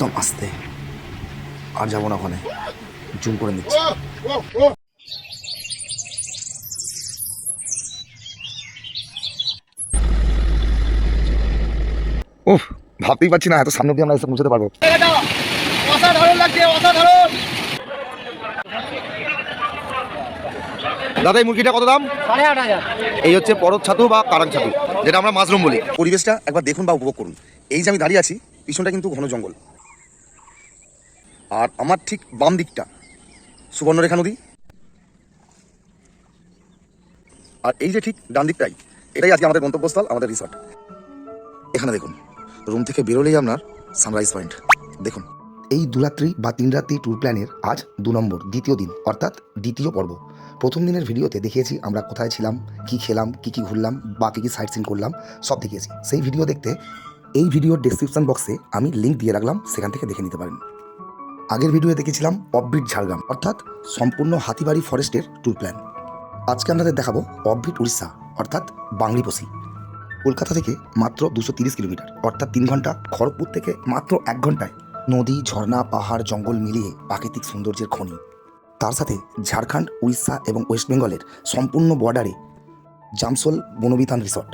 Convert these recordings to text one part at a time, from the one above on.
একদম আস্তে। আর যাব না ওখানে। জুম করে নিচ্ছি। উফ ভাবতেই পারছি না এত সামনে দিয়ে আমরা এসে পৌঁছতে পারব। অসাধারণ লাগছে অসাধারণ দাদা এই মুরগিটা কত দাম? সাড়ে আট হাজার। এই হচ্ছে পরত ছাতু বা কারাং ছাতু যেটা আমরা মাশরুম বলি। পরিবেশটা একবার দেখুন বা উপভোগ করুন। এই যে আমি দাঁড়িয়ে আছি পিছনটা কিন্তু ঘন জঙ্গল। আর আমার ঠিক বাম দিকটা। সুবর্ণরেখা নদী। আর এই যে ঠিক ডান দিকটাই, এটাই আজকে আমাদের গন্তব্যস্থল, আমাদের রিসর্ট এখানে দেখুন রুম থেকে বেরোলেই আপনার সানরাইজ পয়েন্ট দেখুন, এই দুরাত্রি বা তিন রাত্রি ট্যুর প্ল্যানের আজ দু নম্বর, দ্বিতীয় দিন, অর্থাৎ দ্বিতীয় পর্ব। প্রথম দিনের ভিডিওতে দেখিয়েছি আমরা কোথায় ছিলাম, কি খেলাম, কি কি ঘুরলাম, বা কী কী সাইট সিন করলাম, সব দেখিয়েছি। সেই ভিডিও দেখতে এই ভিডিওর ডেসক্রিপশন বক্সে আমি লিঙ্ক দিয়ে রাখলাম, সেখান থেকে দেখে নিতে পারেন। আগের ভিডিওয়ে দেখেছিলাম অফবিট ঝাড়গ্রাম, অর্থাৎ সম্পূর্ণ হাতিবাড়ি ফরেস্টের ট্যুর প্ল্যান আজকে আপনাদের দেখাবো অফবিট উড়িষ্যা, অর্থাৎ বাংলিপসি। কলকাতা থেকে মাত্র দুশো তিরিশ কিলোমিটার, অর্থাৎ তিন ঘণ্টা। খড়গপুর থেকে মাত্র এক ঘন্টায় নদী, ঝর্ণা, পাহাড়, জঙ্গল মিলিয়ে প্রাকৃতিক সৌন্দর্যের খনি। তার সাথে ঝাড়খণ্ড, উড়িষ্যা এবং ওয়েস্ট বেঙ্গলের সম্পূর্ণ বর্ডারে জামসোল বনবিতান রিসর্ট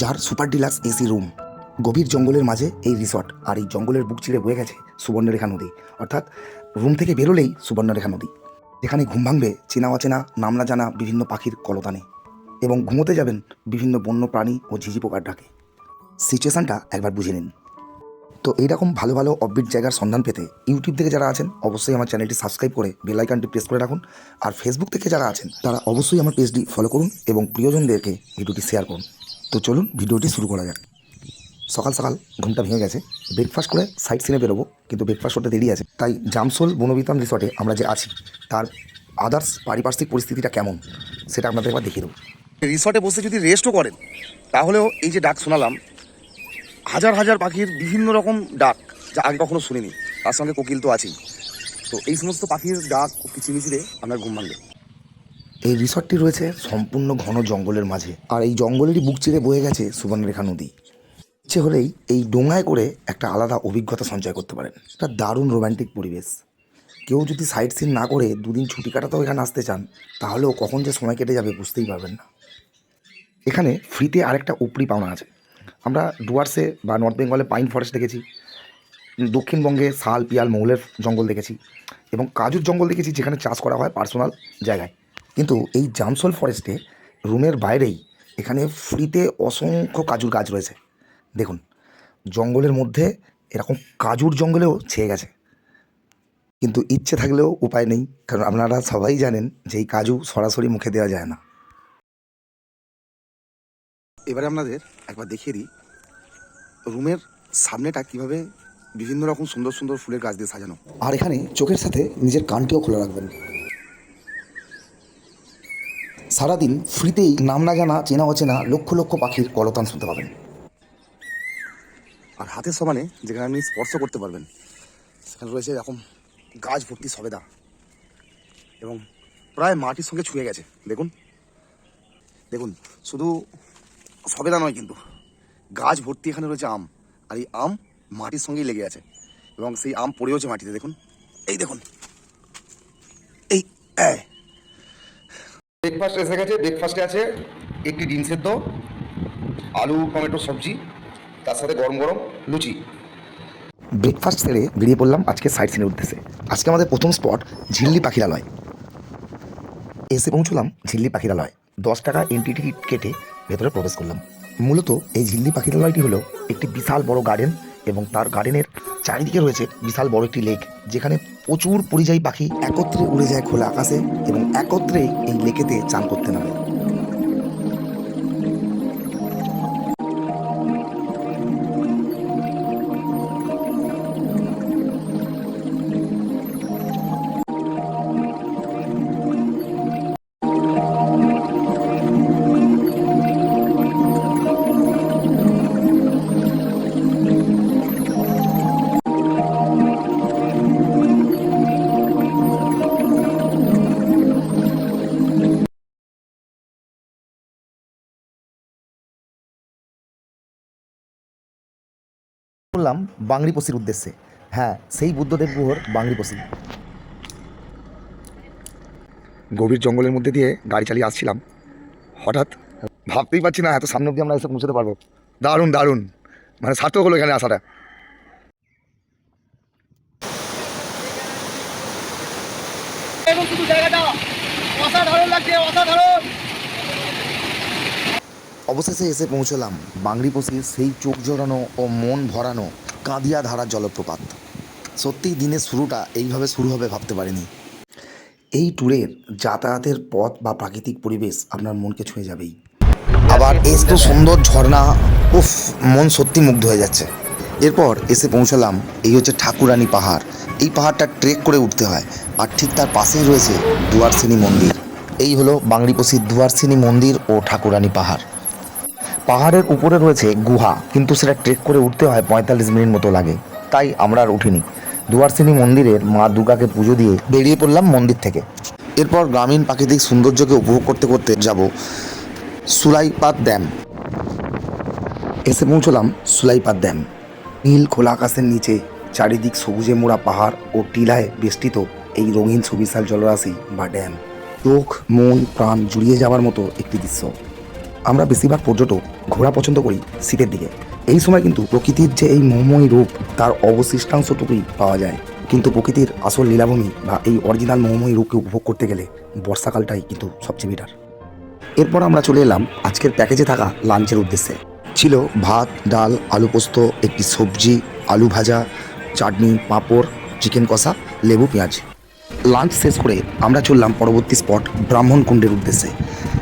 যার সুপার ডিলাক্স এসি রুম গভীর জঙ্গলের মাঝে এই রিসর্ট আর এই জঙ্গলের বুক চিড়ে বয়ে গেছে সুবর্ণরেখা নদী। অর্থাৎ রুম থেকে বেরোলেই সুবর্ণরেখা নদী। এখানে ঘুম ভাঙবে চেনা অচেনা, নাম না জানা বিভিন্ন পাখির কলতানে। এবং ঘুমোতে যাবেন বিভিন্ন বন্য প্রাণী ও ঝিঝি পোকার ডাকে। সিচুয়েশনটা একবার বুঝে নিন। তো এইরকম ভালো ভালো অববিট জায়গার সন্ধান পেতে ইউটিউব থেকে যারা আছেন, অবশ্যই আমার চ্যানেলটি সাবস্ক্রাইব করে বেল আইকনটি প্রেস করে রাখুন। আর ফেসবুক থেকে যারা আছেন, তারা অবশ্যই আমার পেজটি ফলো করুন এবং প্রিয়জনদেরকে ভিডিওটি শেয়ার করুন। তো চলুন, ভিডিওটি শুরু করা যাক। সকাল সকাল ঘুমটা ভেঙে গেছে। ব্রেকফাস্ট করে সাইড সিনে বেরোবো কিন্তু ব্রেকফাস্ট করতে দেরি আছে। তাই জামসোল বনবিতান রিসর্টে আমরা যে আছি তার আদার্স পারিপার্শ্বিক পরিস্থিতিটা কেমন সেটা আপনাদের একবার দেখিয়ে দেবো। রিসর্টে বসে যদি রেস্টও করেন তাহলেও এই যে ডাক শোনালাম হাজার হাজার পাখির বিভিন্ন রকম ডাক যা আগে কখনো শুনিনি তার সঙ্গে কোকিল তো আছেই। তো এই সমস্ত পাখির ডাক ও কিচিমিচিরে আপনার ঘুম ভাঙবে। এই রিসর্টটি রয়েছে সম্পূর্ণ ঘন জঙ্গলের মাঝে আর এই জঙ্গলেরই বুক চিরে বয়ে গেছে সুবর্ণরেখা নদী। ইচ্ছে হলেই এই ডোঙায় করে একটা আলাদা অভিজ্ঞতা সঞ্চয় করতে পারেন। একটা দারুণ রোমান্টিক পরিবেশ। কেউ যদি সাইট সিন না করে দুদিন ছুটি কাটাতেও এখানে আসতে চান, তাহলেও কখন যে সময় কেটে যাবে বুঝতেই পারবেন না। এখানে ফ্রিতে আরেকটা উপরি পাওনা আছে। আমরা ডুয়ার্সে বা নর্থ বেঙ্গলে পাইন ফরেস্ট দেখেছি, দক্ষিণবঙ্গে শাল, পিয়াল মৌলের জঙ্গল দেখেছি এবং কাজুর জঙ্গল দেখেছি যেখানে চাষ করা হয় পার্সোনাল জায়গায়। কিন্তু এই জামসোল ফরেস্টে রুমের বাইরেই এখানে ফ্রিতে অসংখ্য কাজুর গাছ রয়েছে। দেখুন, জঙ্গলের মধ্যে এরকম কাজুর জঙ্গলেও ছেয়ে গেছে। কিন্তু ইচ্ছে থাকলেও উপায় নেই, কারণ আপনারা সবাই জানেন যে এই কাজু সরাসরি মুখে দেওয়া যায় না। এবারে আপনাদের একবার দেখিয়ে দিই, রুমের সামনেটা কীভাবে বিভিন্ন রকম সুন্দর সুন্দর ফুলের গাছ দিয়ে সাজানো। আর এখানে চোখের সাথে নিজের কানটিও খোলা রাখবেন। সারাদিন ফ্রিতেই নাম না জানা, চেনা অচেনা লক্ষ লক্ষ পাখির কলতান শুনতে পাবেন। আর হাতের সমানে যেখানে আপনি স্পর্শ করতে পারবেন, সেখানে রয়েছে এরকম গাছ ভর্তি সবেদা। এবং প্রায় মাটির সঙ্গে ছুঁয়ে গেছে। দেখুন দেখুন, শুধু সবেদা নয় কিন্তু গাছ ভর্তি এখানে রয়েছে আম। আর এই আম মাটির সঙ্গেই লেগে আছে। এবং সেই আম পড়েওছে মাটিতে, দেখুন। এই দেখুন। এই ব্রেকফাস্ট এসে গেছে ব্রেকফাস্টে আছে একটি ডিম সেদ্ধ, আলু, টমেটো, সবজি। তার সাথে গরম গরম লুচি। ব্রেকফাস্ট সেরে বেরিয়ে পড়লাম আজকে সাইট সিনের উদ্দেশ্যে। আজকে আমাদের প্রথম স্পট ঝিল্লি পাখিরালয়। এসে পৌঁছলাম ঝিল্লি পাখিরালয়। দশ টাকা এন্ট্রি টিকিট কেটে ভেতরে প্রবেশ করলাম। মূলত এই ঝিল্লি পাখিরালয়টি হলো একটি বিশাল বড় গার্ডেন এবং তার গার্ডেনের চারিদিকে রয়েছে বিশাল বড় একটি লেক যেখানে প্রচুর পরিযায়ী পাখি একত্রে উড়ে যায় খোলা আকাশে এবং একত্রে এই লেকেতে চান করতে নামে। করলাম বাংরিপসির উদ্দেশ্যে। হ্যাঁ সেই বুদ্ধদেব গুহর পশ্চিম গভীর জঙ্গলের মধ্যে দিয়ে গাড়ি চালিয়ে আসছিলাম। হঠাৎ ভাবতেই পারছি না এত সামনে অব্দি আমরা এসে পৌঁছতে পারব। দারুণ দারুণ। মানে সার্থক হলো এখানে আসাটা। এবং শুধু জায়গাটা অসাধারণ লাগছে অসাধারণ। অবশেষে এসে পৌঁছলাম। বাংলিপোষির সেই চোখ জোড়ানো ও মন ভরানো কাঁদিয়া ধারা জলপ্রপাত। সত্যিই দিনের শুরুটা এইভাবে শুরু হবে ভাবতে পারিনি। এই ট্যুরের যাতায়াতের পথ বা প্রাকৃতিক পরিবেশ আপনার মনকে ছুঁয়ে যাবেই। আবার এত সুন্দর ঝর্ণা, উফ, মন সত্যি মুগ্ধ হয়ে যাচ্ছে। এরপর এসে পৌঁছালাম এই হচ্ছে ঠাকুরানী পাহাড়। এই পাহাড়টা ট্রেক করে উঠতে হয় আর ঠিক তার পাশেই রয়েছে দুয়ারসিনী মন্দির। এই হলো বাংলিপোষির দুয়ারসিনী মন্দির ও ঠাকুরানী পাহাড়। পাহাড়ের উপরে রয়েছে গুহা, কিন্তু সেটা ট্রেক করে উঠতে হয় পঁয়তাল্লিশ মিনিট মতো লাগে। তাই আমরা আর উঠিনি। দুয়ারসিনী মন্দিরের মা দুর্গাকে পুজো দিয়ে বেরিয়ে পড়লাম মন্দির থেকে। এরপর গ্রামীণ প্রাকৃতিক সৌন্দর্যকে উপভোগ করতে করতে যাব সুলাইপাত ড্যাম। এসে পৌঁছলাম সুলাইপাত ড্যাম। নীল খোলা আকাশের নিচে চারিদিক সবুজে মোড়া পাহাড় ও টিলায় বেষ্টিত এই রঙিন সুবিশাল জলরাশি বা ড্যাম। চোখ, মন, প্রাণ জুড়িয়ে যাওয়ার মতো একটি দৃশ্য। আমরা বেশিরভাগ পর্যটক ঘোরা পছন্দ করি শীতের দিকে। এই সময় কিন্তু প্রকৃতির যে এই মোহময়ী রূপ, তার অবশিষ্টাংশটুকুই পাওয়া যায়। কিন্তু প্রকৃতির আসল লীলাভূমি বা এই অরিজিনাল মোহময়ী রূপকে উপভোগ করতে গেলে বর্ষাকালটাই কিন্তু সবচেয়ে বেটার এরপর আমরা চলে এলাম আজকের প্যাকেজে থাকা লাঞ্চের উদ্দেশ্যে। ছিল ভাত, ডাল, আলু পোস্ত, একটি সবজি, আলু ভাজা, চাটনি, পাঁপড় চিকেন কষা, লেবু, পেঁয়াজ। লাঞ্চ শেষ করে আমরা চললাম পরবর্তী স্পট ব্রাহ্মণ কুণ্ডের উদ্দেশ্যে।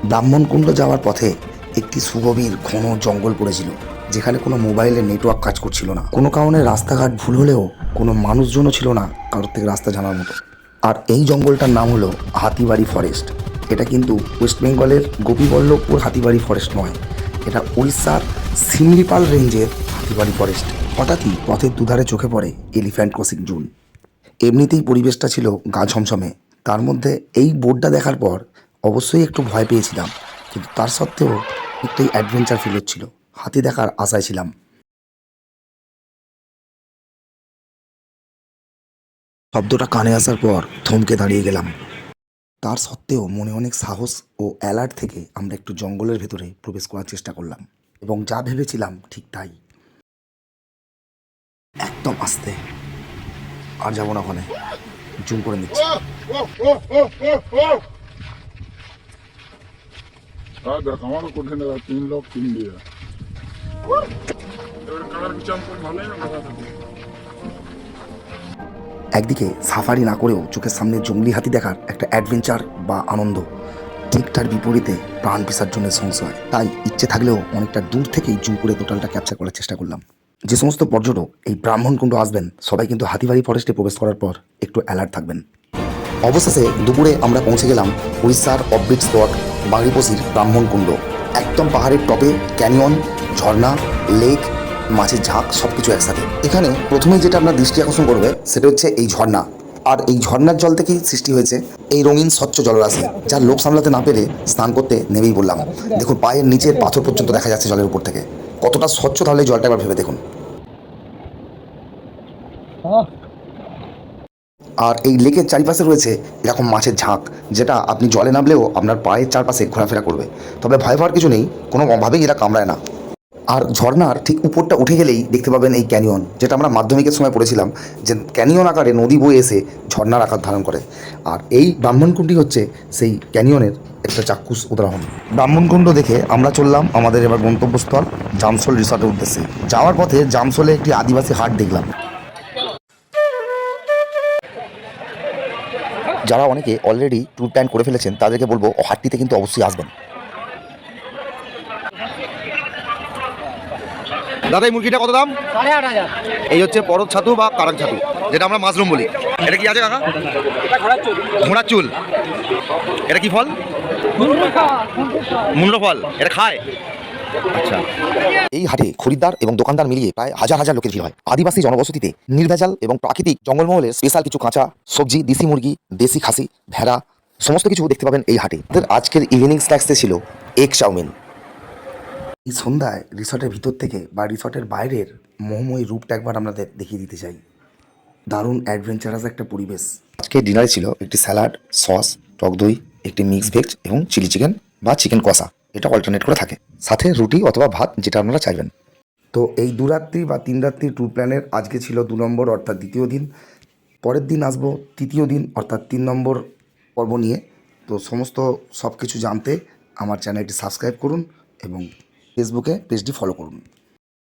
ব্রাহ্মণ কুণ্ড যাওয়ার পথে একটি সুগভীর ঘন জঙ্গল পড়েছিল, যেখানে কোনো মোবাইলের নেটওয়ার্ক কাজ করছিল না। কোনো কারণে রাস্তাঘাট ভুল হলেও কোনো মানুষজনও ছিল না কারোর থেকে রাস্তা জানার মতো। আর এই জঙ্গলটার নাম হলো হাতিবাড়ি ফরেস্ট। এটা কিন্তু ওয়েস্ট বেঙ্গলের গোপীবল্লভপুর হাতিবাড়ি ফরেস্ট নয়, এটা উড়িষ্যার সিমলিপাল রেঞ্জের হাতিবাড়ি ফরেস্ট। হঠাৎই পথের দুধারে চোখে পড়ে এলিফ্যান্ট ক্রসিং জোন। এমনিতেই পরিবেশটা ছিল গা ছমছমে তার মধ্যে এই বোর্ডটা দেখার পর অবশ্যই একটু ভয় পেয়েছিলাম। কিন্তু তার সত্ত্বেও একটু অ্যাডভেঞ্চার ফিল হচ্ছিল। হাতি দেখার আশায় ছিলাম। শব্দটা কানে আসার পর থমকে দাঁড়িয়ে গেলাম। তার সত্ত্বেও মনে অনেক সাহস ও অ্যালার্ট থেকে আমরা একটু জঙ্গলের ভেতরে প্রবেশ করার চেষ্টা করলাম এবং যা ভেবেছিলাম ঠিক তাই। একদম আস্তে। আর যাব না ওখানে। জুম করে নিচ্ছি। একদিকে সাফারি না করেও চোখের সামনে জঙ্গলি হাতি দেখার একটা অ্যাডভেঞ্চার বা আনন্দ, ঠিক বিপরীতে প্রাণ বিসর্জনের সংশয়। তাই ইচ্ছে থাকলেও অনেকটা দূর থেকেই জুম করে টোটালটা ক্যাপচার করার চেষ্টা করলাম। যে সমস্ত পর্যটক এই ব্রাহ্মণকুণ্ড আসবেন, সবাই কিন্তু হাতিবাড়ি ফরেস্টে প্রবেশ করার পর একটু অ্যালার্ট থাকবেন। অবশেষে দুপুরে আমরা পৌঁছে গেলাম উড়িষ্যার অফবিট স্পট বাংলিপসির ব্রাহ্মণকুণ্ড একদম পাহাড়ের টপে ক্যানিয়ন ঝর্ণা লেক মাছের ঝাঁক সব কিছু একসাথে। এখানে প্রথমেই যেটা আপনার দৃষ্টি আকর্ষণ করবে, সেটা হচ্ছে এই ঝর্ণা। আর এই ঝর্ণার জল থেকেই সৃষ্টি হয়েছে এই রঙিন স্বচ্ছ জলরাশি, যা লোক সামলাতে না পেরে স্নান করতে নেমেই বললাম দেখুন, পায়ের নিচের পাথর পর্যন্ত দেখা যাচ্ছে জলের উপর থেকে। কতটা স্বচ্ছ তাহলে জলটা একবার ভেবে দেখুন। আর এই লেকের চারিপাশে রয়েছে এরকম মাছের ঝাঁক, যেটা আপনি জলে নামলেও আপনার পায়ের চারপাশে ঘোরাফেরা করবে। তবে ভয় পাওয়ার কিছু নেই কোনোভাবেই এরা কামড়ায় না। আর ঝর্ণার ঠিক উপরটা উঠে গেলেই দেখতে পাবেন এই ক্যানিয়ন, যেটা আমরা মাধ্যমিকের সময় পড়েছিলাম, যে ক্যানিয়ন আকারে নদী বয়ে এসে ঝর্নার আকার ধারণ করে। আর এই ব্রাহ্মণকুণ্ডি হচ্ছে সেই ক্যানিয়নের একটা চাক্ষুষ উদাহরণ। ব্রাহ্মণকুণ্ড দেখে আমরা চললাম আমাদের এবার গন্তব্যস্থল জামসোল রিসর্টের উদ্দেশ্যে। যাওয়ার পথে জামসোলে একটি আদিবাসী হাট দেখলাম। যারা অনেকে অলরেডি ট্যুর প্ল্যান করে ফেলেছেন তাদেরকে বলব হাটটিতে কিন্তু অবশ্যই আসবেন। দাদা এই মুরগিটা কত দাম? সাড়ে আট হাজার। এই হচ্ছে পরত ছাতু বা কারাক ছাতু যেটা আমরা মাশরুম বলি। এটা কি আছে কাকা? ঘোড়ার চুল। এটা কি ফল? মূল্য ফল। এটা খায়? আচ্ছা। এই হাটে খরিদ্দার এবং দোকানদার মিলিয়ে প্রায় হাজার হাজার লোকের ভিড় হয়। আদিবাসী জনবসতিতে নির্ভেজাল এবং প্রাকৃতিক জঙ্গলমহলের স্পেশাল কিছু কাঁচা সবজি দেশি মুরগি দেশি খাসি ভেড়া সমস্ত কিছু দেখতে পাবেন এই হাটে। আমাদের আজকের ইভিনিং স্ন্যাক্সে ছিল এগ চাউমিন। এই সন্ধ্যায় রিসর্টের ভিতর থেকে বা রিসর্টের বাইরের মোহময়ী রূপটা একবার আপনাদের দেখিয়ে দিতে চাই। দারুণ অ্যাডভেঞ্চারাস একটা পরিবেশ। আজকে ডিনারে ছিল একটি স্যালাড সস টক দই একটি মিক্স ভেজ এবং চিলি চিকেন বা চিকেন কষা। এটা অল্টারনেট করে থাকে। সাথে রুটি অথবা ভাত, যেটা আপনারা চাইবেন। তো এই দু রাত্রি বা তিন রাত্রি ট্যুর প্ল্যানের আজকে ছিল দু নম্বর, অর্থাৎ দ্বিতীয় দিন। পরের দিন আসব তৃতীয় দিন, অর্থাৎ তিন নম্বর পর্ব নিয়ে। তো সমস্ত সব কিছু জানতে আমার চ্যানেলটি সাবস্ক্রাইব করুন এবং ফেসবুকে পেজটি ফলো করুন।